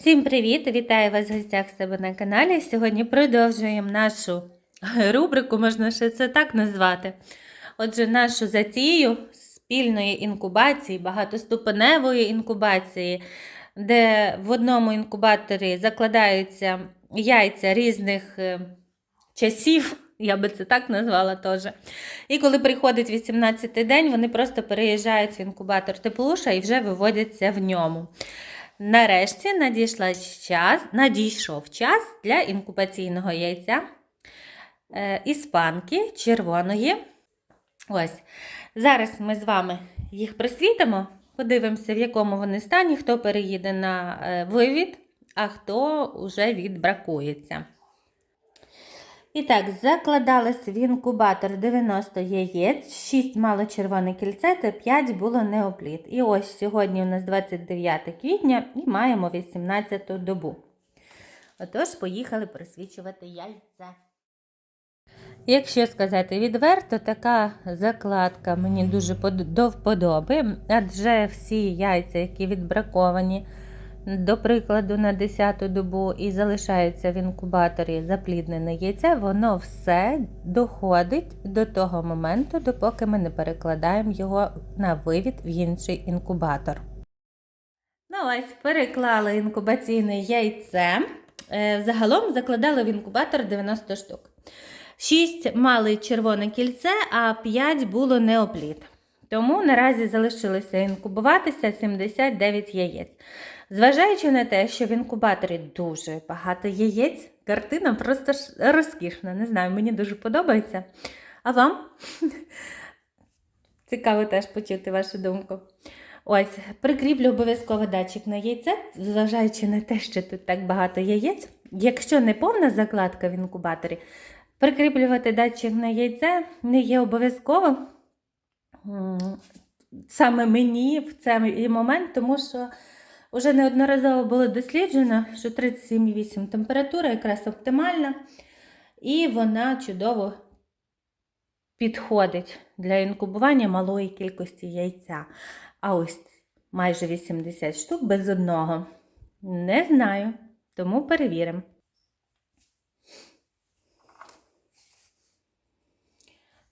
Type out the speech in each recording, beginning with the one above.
Всім привіт! Вітаю вас в гостях в себе на каналі. Сьогодні продовжуємо нашу рубрику, можна ще це так назвати. Отже, нашу затію спільної інкубації, багатоступеневої інкубації, де в одному інкубаторі закладаються яйця різних е, часів. Я би це так назвала теж. І коли приходить 18-й день, вони просто переїжджають в інкубатор теплуша і вже виводяться в ньому. Нарешті надійшла час, надійшов час для інкубаційного яйця е, іспанки червоної. Ось. Зараз ми з вами їх присвітимо, подивимося, в якому вони стані, хто переїде на е, вивід, а хто вже відбракується. І так, закладалось в інкубатор 90 яєць, 6 мало червоне кільце та 5 було неопліт. І ось сьогодні у нас 29 квітня і маємо 18 добу. Отож, поїхали просвічувати яйця. Якщо сказати відверто, така закладка мені дуже до вподоби, адже всі яйця, які відбраковані, до прикладу, на 10-ту добу і залишається в інкубаторі запліднене яйце, воно все доходить до того моменту, допоки ми не перекладаємо його на вивід в інший інкубатор. Ну ось, переклали інкубаційне яйце. Е, Загалом закладали в інкубатор 90 штук. 6 мали червоне кільце, а 5 було неопліт. Тому наразі залишилося інкубуватися 79 яєць. Зважаючи на те, що в інкубаторі дуже багато яєць, картина просто розкішна. Не знаю, мені дуже подобається. А вам? Цікаво теж почути вашу думку. Ось, прикріплю обов'язково датчик на яйце, зважаючи на те, що тут так багато яєць. Якщо не повна закладка в інкубаторі, прикріплювати датчик на яйце не є обов'язково. Саме мені в цей момент, тому що вже неодноразово було досліджено, що 37,8 температура якраз оптимальна, і вона чудово підходить для інкубування малої кількості яйця. А ось майже 80 штук без одного. Не знаю, тому перевіримо.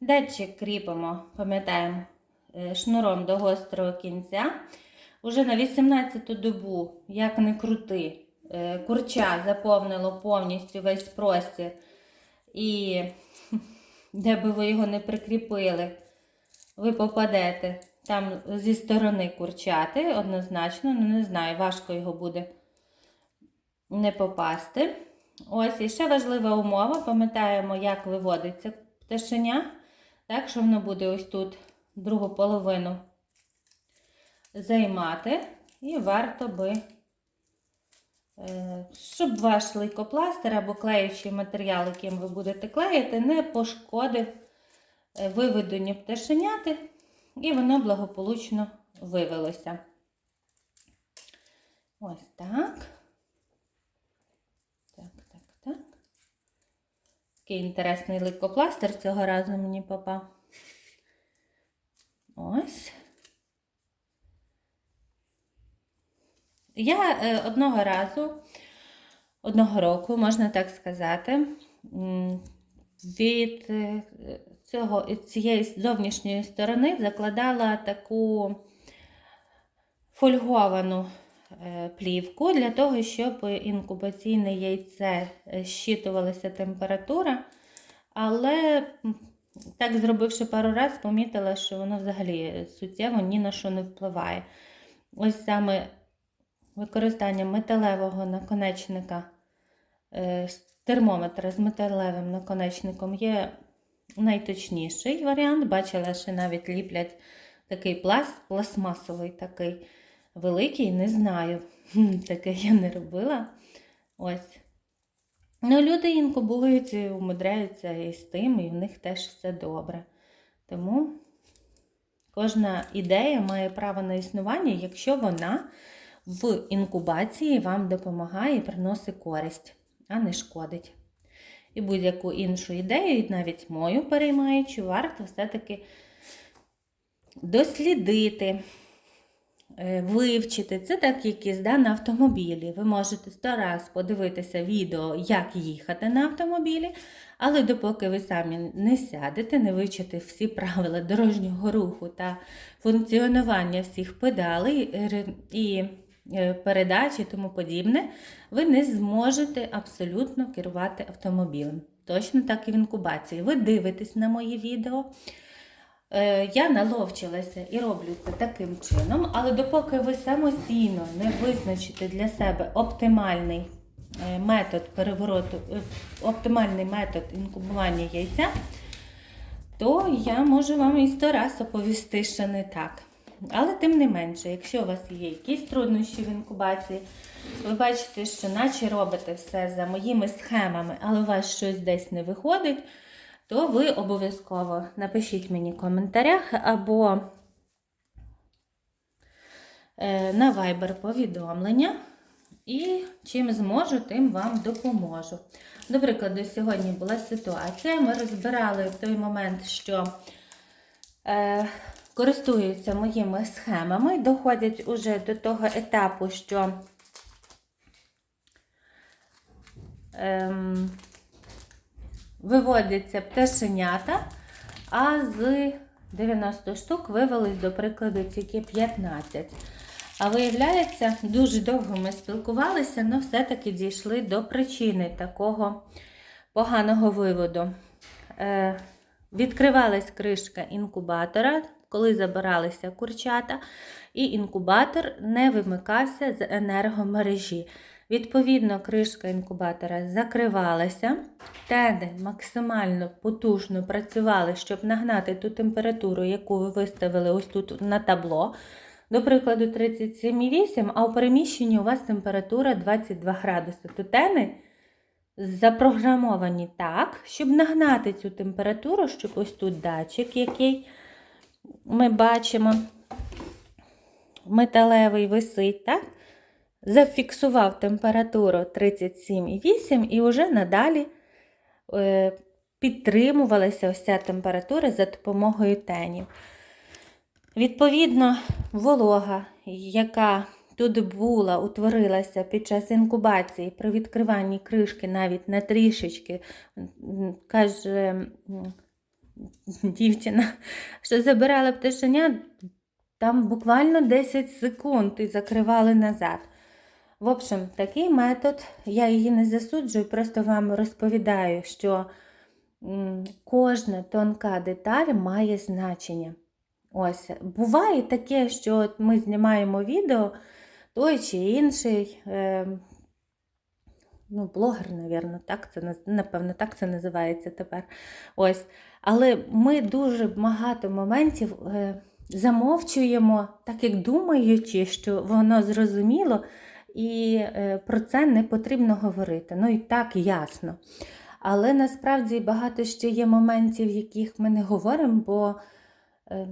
Датчик кріпимо, пам'ятаємо, е, шнуром до гострого кінця. Уже на 18-ту добу, як не крути, е, курча заповнило повністю весь простір. І де би ви його не прикріпили, ви попадете там зі сторони курчати, однозначно, ну не знаю, важко його буде не попасти. Ось і ще важлива умова, пам'ятаємо, як виводиться пташеня. Так що воно буде ось тут другу половину займати. І варто би, е, щоб ваш лейкопластир або клеючий матеріал, яким ви будете клеїти, не пошкодив е, виведення пташеняти, і воно благополучно вивелося. Ось так. Так, так, так. Такий інтересний лейкопластир цього разу мені попав. Ось. Я е, одного разу, одного року, можна так сказати, від е, цього, цієї зовнішньої сторони закладала таку фольговану е, плівку для того, щоб інкубаційне яйце щитувалася температура. Але так зробивши пару разів, помітила, що воно взагалі суттєво ні на що не впливає. Ось саме використання металевого наконечника, е, термометра з металевим наконечником є найточніший варіант. Бачила, що навіть ліплять такий пласт, пластмасовий такий великий, не знаю. Таке я не робила. Ось. Ну, люди інкубують і умудряються і з тим, і в них теж все добре. Тому кожна ідея має право на існування, якщо вона в інкубації вам допомагає і приносить користь, а не шкодить. І будь-яку іншу ідею, і навіть мою переймаючи, варто все-таки дослідити, е, вивчити. Це так якісь да, на автомобілі. Ви можете сто раз подивитися відео, як їхати на автомобілі, але допоки ви самі не сядете, не вивчите всі правила дорожнього руху та функціонування всіх педалей і е, передач і тому подібне, ви не зможете абсолютно керувати автомобілем. Точно так і в інкубації. Ви дивитесь на мої відео. Е, Я наловчилася і роблю це таким чином, але допоки ви самостійно не визначите для себе оптимальний е, метод перевороту, е, оптимальний метод інкубування яйця, то я можу вам і сто раз оповісти, що не так. Але тим не менше, якщо у вас є якісь труднощі в інкубації, ви бачите, що наче робите все за моїми схемами, але у вас щось десь не виходить, то ви обов'язково напишіть мені в коментарях або е, на Viber повідомлення. І чим зможу, тим вам допоможу. До прикладу, сьогодні була ситуація. Ми розбирали той момент, що е, користуються моїми схемами, доходять уже до того етапу, що ем, виводяться пташенята, а з 90 штук вивелись, до прикладу, тільки 15. А виявляється, дуже довго ми спілкувалися, але все-таки дійшли до причини такого поганого виводу. Е, відкривалась кришка інкубатора, коли забиралися курчата, і інкубатор не вимикався з енергомережі. Відповідно, кришка інкубатора закривалася, тени максимально потужно працювали, щоб нагнати ту температуру, яку ви виставили ось тут на табло. До прикладу, 37,8, а у переміщенні у вас температура 22 градуси. То тени запрограмовані так, щоб нагнати цю температуру, щоб ось тут датчик, який ми бачимо, металевий висить, так? зафіксував температуру 37,8 і вже надалі е, підтримувалася ось ця температура за допомогою тенів. Відповідно, волога, яка тут була, утворилася під час інкубації при відкриванні кришки навіть на трішечки, каже дівчина, що забирала пташеня там буквально 10 секунд і закривали назад. В общем, такий метод, я її не засуджую, просто вам розповідаю, що кожна тонка деталь має значення. Ось, буває таке, що ми знімаємо відео, той чи інший, е, ну, блогер, напевно, так це, напевно, так це називається тепер. Ось. Але ми дуже багато моментів е, замовчуємо, так як думаючи, що воно зрозуміло, і е, про це не потрібно говорити. Ну і так ясно. Але насправді багато ще є моментів, яких ми не говоримо, бо. е,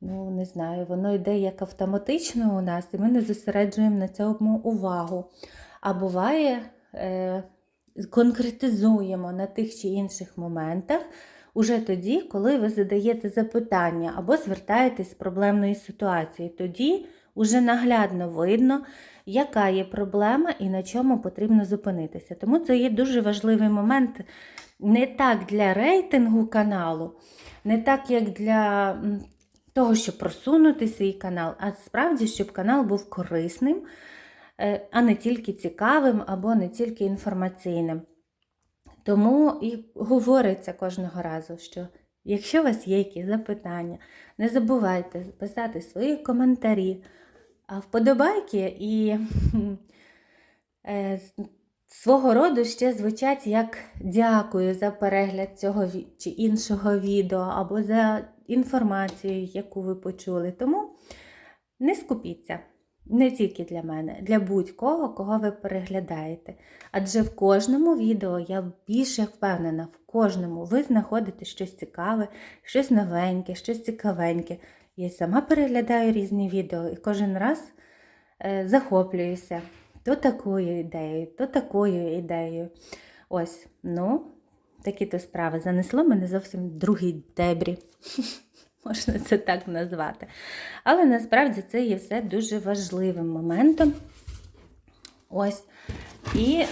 Ну, не знаю, воно йде як автоматично у нас, і ми не зосереджуємо на цьому увагу. А буває, конкретизуємо на тих чи інших моментах уже тоді, коли ви задаєте запитання або звертаєтесь з проблемною ситуацією. Тоді уже наглядно видно, яка є проблема і на чому потрібно зупинитися. Тому це є дуже важливий момент не так для рейтингу каналу, не так, як для того, щоб просунути свій канал, а справді, щоб канал був корисним, е, а не тільки цікавим або не тільки інформаційним. Тому і говориться кожного разу, що якщо у вас є якісь запитання, не забувайте писати свої коментарі, вподобайки і е, свого роду ще звучать як дякую за перегляд цього чи іншого відео, або за інформацію, яку ви почули. Тому не скупіться. Не тільки для мене, для будь-кого, кого ви переглядаєте. Адже в кожному відео я більше впевнена, в кожному ви знаходите щось цікаве, щось новеньке, щось цікавеньке. Я сама переглядаю різні відео і кожен раз е, захоплююся то такою ідеєю, то такою ідеєю. Ось, ну, такі то справи. Занесло мене зовсім в другій дебрі. можна це так назвати. Але насправді це є все дуже важливим моментом. Ось. І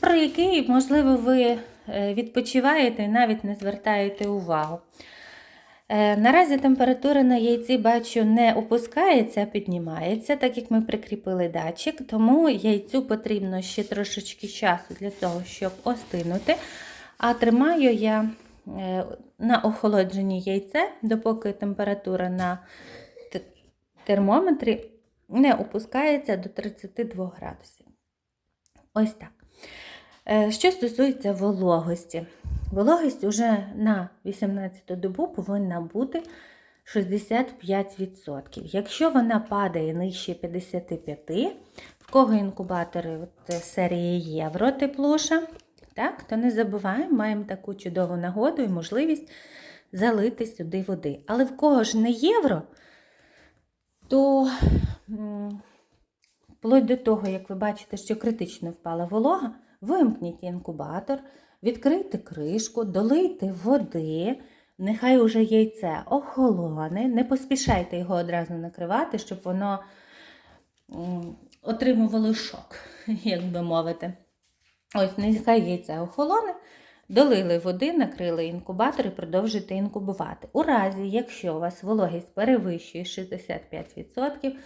про який, можливо, ви е, відпочиваєте і навіть не звертаєте увагу. Е, Наразі температура на яйці, бачу, не опускається, а піднімається, так як ми прикріпили датчик, тому яйцю потрібно ще трошечки часу для того, щоб остинути. А тримаю я на охолодженні яйце, допоки температура на термометрі не опускається до 32 градусів. Ось так. Е, Що стосується вологості, вологість уже на 18 добу повинна бути 65%. Якщо вона падає нижче 55%, в кого інкубатори от, е, серії Євро теплуша, так, то не забуваємо, маємо таку чудову нагоду і можливість залити сюди води. Але в кого ж не євро, то вплоть до того, як ви бачите, що критично впала волога, вимкніть інкубатор, відкрийте кришку, долийте води, нехай уже яйце охолоне, не поспішайте його одразу накривати, щоб воно отримувало шок, як би мовити. Ось, нехай яйце охолоне, долили води, накрили інкубатор і продовжуйте інкубувати. У разі, якщо у вас вологість перевищує 65%,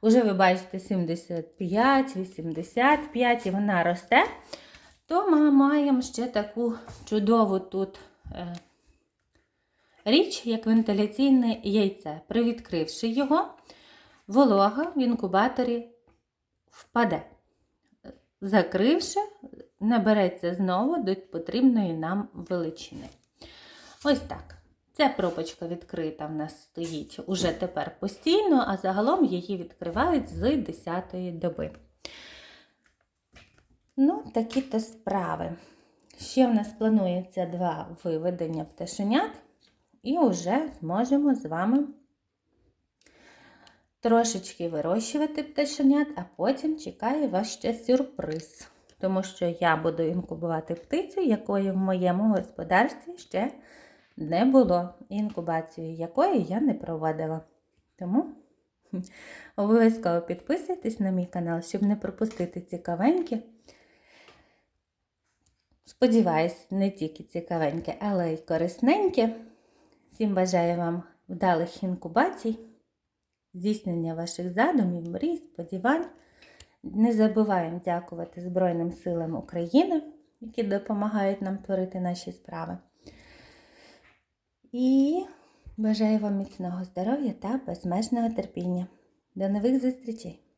уже ви бачите 75-85% і вона росте, то ми маємо ще таку чудову тут е, річ, як вентиляційне яйце. Привідкривши його, волога в інкубаторі впаде. Закривши, набереться знову до потрібної нам величини. Ось так. Ця пробочка відкрита в нас стоїть уже тепер постійно, а загалом її відкривають з 10-ї доби. Ну, такі то справи. Ще в нас планується два виведення пташенят, і вже зможемо з вами трошечки вирощувати пташенят, а потім чекає вас ще сюрприз. Тому що я буду інкубувати птицю, якої в моєму господарстві ще не було, інкубацію якої я не проводила. Тому обов'язково підписуйтесь на мій канал, щоб не пропустити цікавеньке. Сподіваюсь, не тільки цікавеньке, але й корисненьке. Всім бажаю вам вдалих інкубацій, здійснення ваших задумів, мрій, сподівань. Не забуваємо дякувати Збройним силам України, які допомагають нам творити наші справи. І бажаю вам міцного здоров'я та безмежного терпіння. До нових зустрічей!